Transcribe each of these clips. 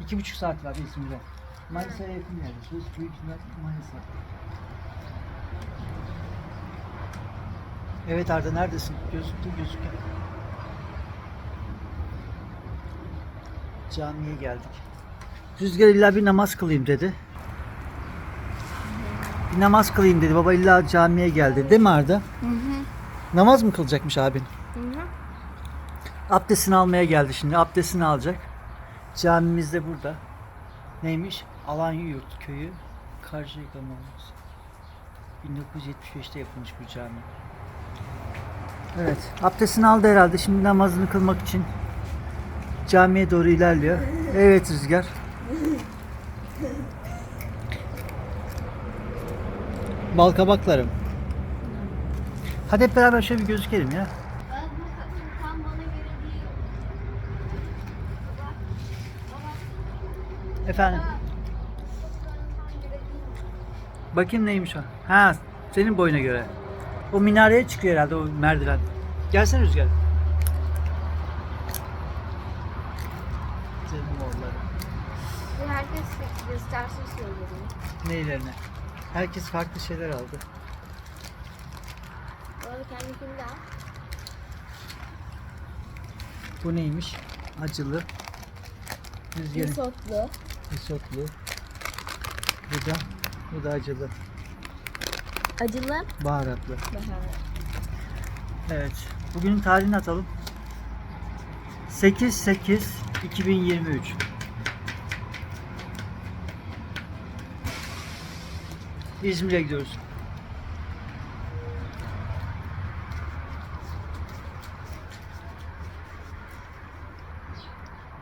İki buçuk saat var İzmir'de. Manisa'ya yakın yerde. Söz büyük Manisa. Evet Arda neredesin? Gözüktü gözüküyor. Camiye geldik. Rüzgar illa bir namaz kılayım dedi. Bir namaz kılayım dedi. Baba illa camiye geldi. Değil mi Arda? Hı hı. Namaz mı kılacakmış abin? Hı hı. Abdestini almaya geldi şimdi. Abdestini alacak. Camimiz de burada. Neymiş? Alanya Yurt Köyü. Karşıyaka Mahallesi. 1975'te yapılmış bu cami. Evet. Abdestini aldı herhalde. Şimdi namazını kılmak için camiye doğru ilerliyor. Evet Rüzgar. Balkabaklarım. Hadi hep beraber şöyle bir gözükelim ya. Ben bu kadın tam bana göre değil. Baba. Baba. Efendim. Bakayım neymiş o. Ha, senin boyuna göre. O minareye çıkıyor herhalde o merdiven. Gelsene Rüzgar. Senin oğulları. Bu herkes göstersin söylerim. Neylerine? Herkes farklı şeyler aldı. Baba kendikini de al. Bu neymiş? Acılı. Rüzgarın Risotlu. Risotlu. Bu da, bu da acılı. Acılı. Baharatlı. Baharat. Evet. Bugünün tarihini atalım. 8 8 2023. İzmir'e gidiyoruz.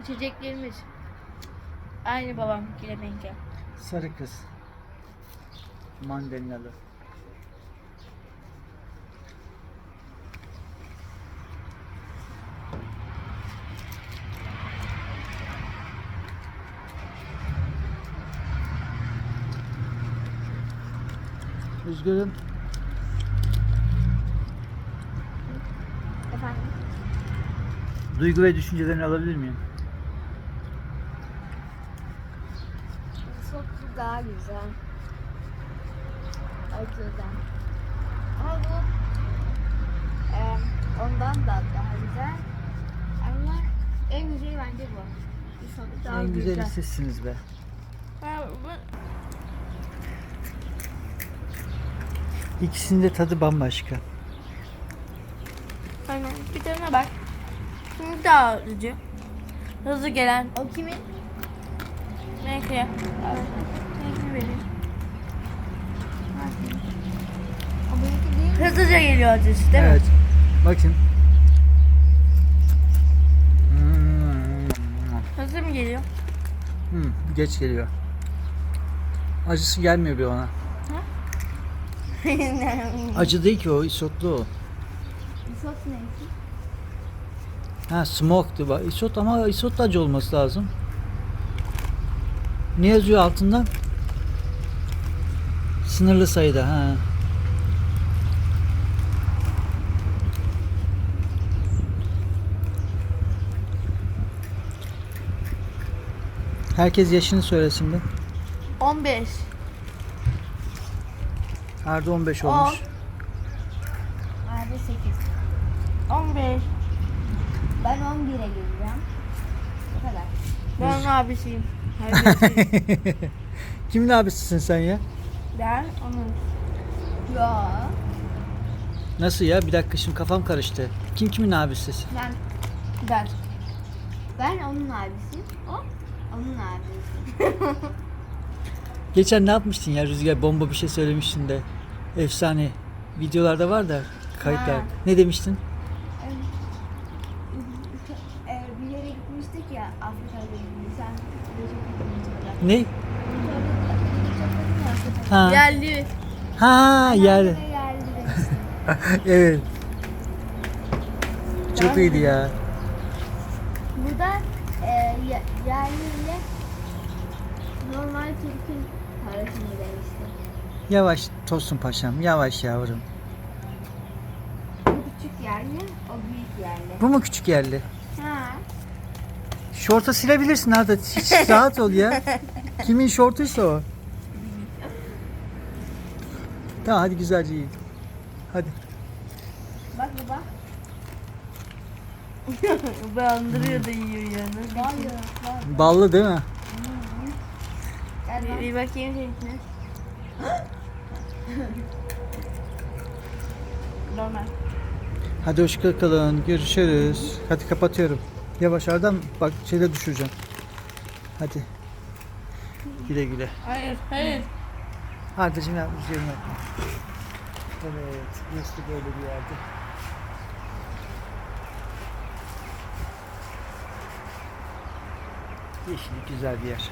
İçeceklerimiz. Aynı babamkiyle benimki. Sarı kız. Mandalinalı. Rüzgar'ın Efendim? duygu ve düşüncelerini alabilir miyim? Risotlu daha güzel. Acıdan. Ama bu em, ondan da daha güzel. Ama en güzeli bence bu. Risotlu daha en güzel. güzeli sizsiniz be. Ha, bu- İkisinin de tadı bambaşka. Aynen. Bir tane bak. Şimdi daha acı. Hızlı gelen. O kimin? Evet. Değil. Hızlıca geliyor acısı değil evet. mi? Bakın. Hmm. Hızlı mı geliyor? Hmm, geç geliyor. Acısı gelmiyor bir ona. Acı değil ki o, isotlu o. Risotto neydi? Ha, smoke'du bak. Isot ama isot da acı olması lazım. Ne yazıyor altından? Sınırlı sayıda ha. Herkes yaşını söylesin bir. 15. Arda 15 olmuş. Abi 8. 15. Ben 11'e gireceğim. Bu kadar. Ben abisiyim. Kimin abisisin sen ya? ben onun. Ya. Nasıl ya? Bir dakika şimdi kafam karıştı. Kim kimin abisisin? Ben Ben. ben onun abisiyim. O onun abisi. Geçen ne yapmıştın ya Rüzgar? Bomba bir şey söylemiştin de. Efsane. Videolarda var da kayıtlar. Ha. Ne demiştin? Ne? Ha. Geldi. Ha yer. geldi demiştin. evet. Çok iyiydi ya. Burada e, yerli ile normal Türk'ün parasını demiştim. Yavaş Tosun Paşam. Yavaş yavrum. Bu küçük yerli, o büyük yerli. Bu mu küçük yerli? Ha. Şortu silebilirsin Arda. Hiç rahat ol ya. Kimin şortuysa o. Tamam hadi güzelce yiyin. Hadi. Bak baba. Bandırıyor da yiyor ya. Var. Ballı değil mi? Gel Bir, bir bakayım seninkine. Normal. Hadi hoşça kalın. Görüşürüz. Hadi kapatıyorum. Yavaş Arda'm bak şeyle düşüreceğim. Hadi. Güle güle. Hayır, hayır. Arda'cığım yap, üzerine yapma. Evet, burası böyle bir yerde. Yeşillik güzel bir yer.